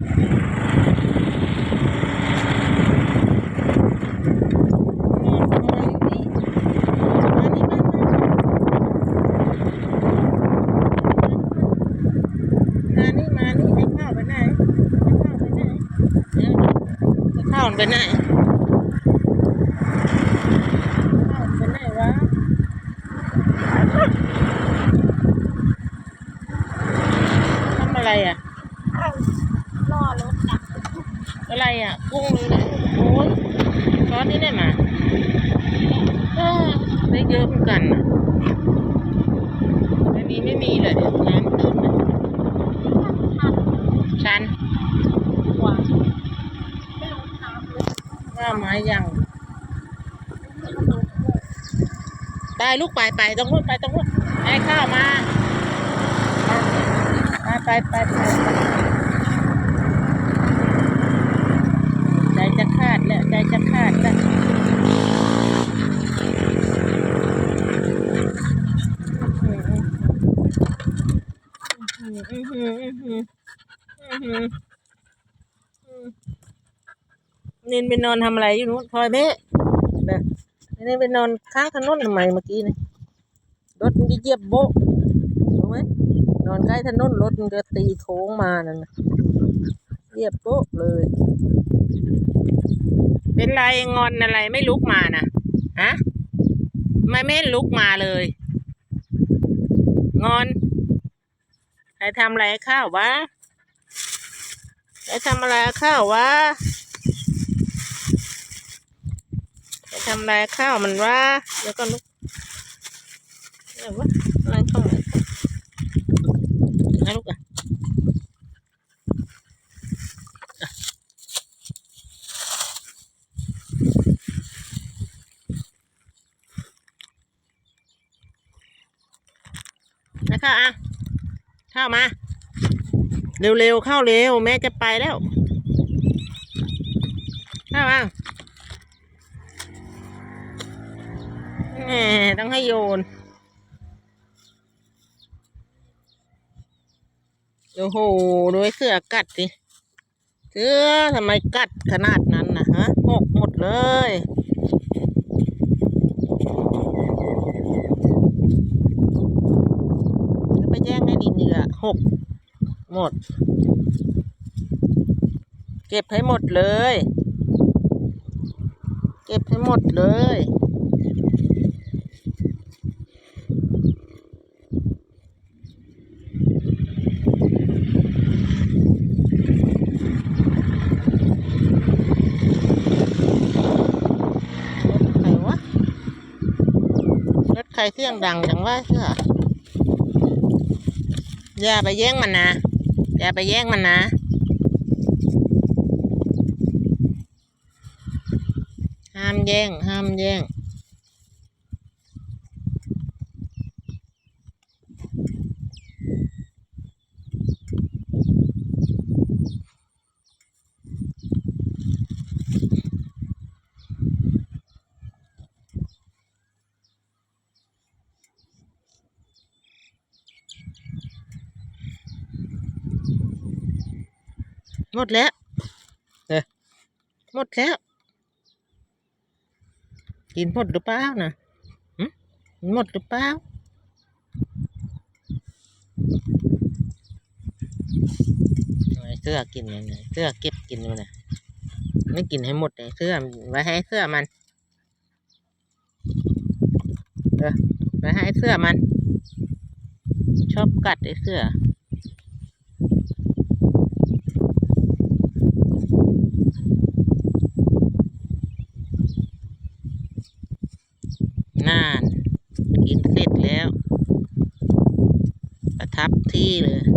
ไปไหนให้ข้าวไปไหนเนี่ยให้ข้าวมันไปไหนข้าวมันไปไหนวะทำอะไรอะ ล่อรถจับ อะไรอะกุ้งเลยโอ้ยช้อนนี่ได้มาเออได้เยอะเหมือนกันอะอันนี้ไม่มีเลยเนี่ยน้ำตื้นนะชันหัวไม่ลงน้ำเลยว่าไม้ยังไปลูกไปไปตรงนู้นไปตรงนู้นให้ข้าวมา ไปไปไปไปใจจะขาด แล้วใจจะขาดแล้วอื้อหืออื้อหืออื้อหืออื้อหืออื้อนินไปนอนทำอะไรอยู่นู้นพลอยเบ้เนี่ไปนอนข้างถนนทำไมเมื่อกี้นี่รถมันจะเหยียบโบ๊ะถูกไหมนอนใกล้ถนนรถมันก็ตีโค้งมานั่นน่ะเหยียบโบ๊ะเลย เป็นไรงอนอะไรไม่ลุกมานะฮะไม่ไม่ลุกมาเลย งอนใครทำอะไรข้าววะใครทำอะไรข้าววะไปทำลายข้าวมันว่าแล้วก็ลุกอะไรวะอะไรข้ามานะลูกอะอะนะ ข้าวอะข้าวมา เร็วๆเข้าเร็ว แม่จะไปแล้วข้าวอะแหมต้องให้โยนโอ้โหดูเสือกัดสิเสือทำไมกัดขนาดนั้นนะฮะหกหมดเลยแล้วไปแย่งให้ ดินเหยื่อหกหมด เก็บให้หมดเลย เก็บให้หมดเลยใครวะรถใครเสียงดังจังวะเชื่อ อย่าไปแย่งมันนะ อย่าไปแย่งมันนะ ห้ามแย่ง ห้ามแย่ง หมดแล้วเออหมดแล้ว กินหมดหรือเปล่านะหึหมดหรือเปล่าไอ้เสื้อกินยังไงเสื้อเก็บกินอยู่นะไม่กินให้หมดเลยเสื้อไว้ให้เสื้อมันเออไว้ให้เสื้อมัน ชอบกัดไอ้เสื้อ น่าน กินเสร็จแล้ว ประทับที่เลย